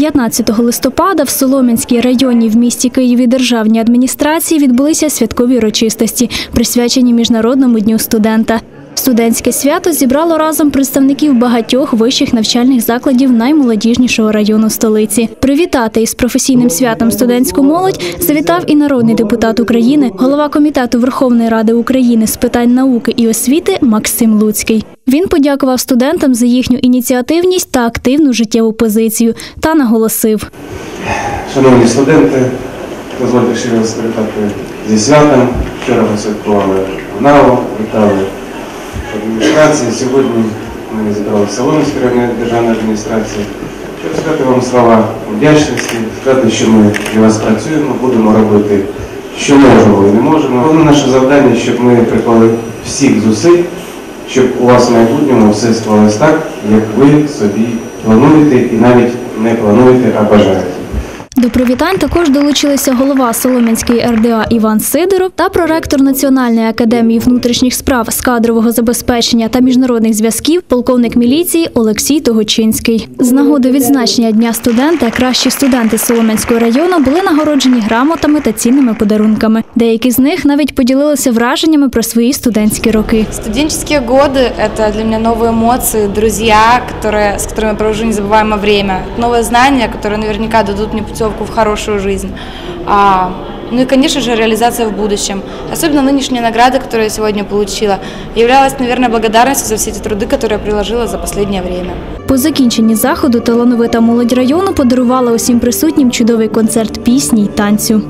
15 листопада в Солом'янській районі в місті Києві державній адміністрації відбулися святкові урочистості, присвячені Міжнародному дню студента. Студентське свято зібрало разом представників багатьох вищих навчальних закладів наймолодіжнішого району столиці. Привітати із професійним святом студентську молодь завітав і народний депутат України, голова комітету Верховної Ради України з питань науки і освіти Максим Луцький. Він подякував студентам за їхню ініціативність та активну життєву позицію та наголосив. Шановні студенти, дозвольте ще раз привітати зі святом. Вчора ми святкували в НАУ, вітали адміністрації. Сьогодні ми зібралися в Солом'янській районній державній адміністрації. Щоб сказати вам слова вдячності, сказати, що ми для вас працюємо, будемо робити, що можемо і не можемо. Головне наше завдання, щоб ми приклали всіх зусиль, щоб у вас в майбутньому все склалось так, як ви собі плануєте і навіть не плануєте, а бажаєте. До привітань також долучилися голова Солом'янської РДА Іван Сидоров та проректор Національної академії внутрішніх справ з кадрового забезпечення та міжнародних зв'язків, полковник міліції Олексій Тогочинський. З нагоди відзначення дня студента кращі студенти Солом'янського району були нагороджені грамотами та цінними подарунками. Деякі з них навіть поділилися враженнями про свої студентські роки. Студенческие годы – это для меня новые эмоции, друзья, которые, с которыми я провожу незабываемое время, новые знания, которые наверняка дадут мне путевку в хорошую жизнь. А, ну и, конечно же, реализация в будущем. Особенно нынешняя награда, которую я сегодня получила, являлась, наверное, благодарностью за все эти труды, которые я приложила за последнее время. По закінченні заходу талановита молодь району подарувала усім присутнім чудовий концерт пісні й танцю.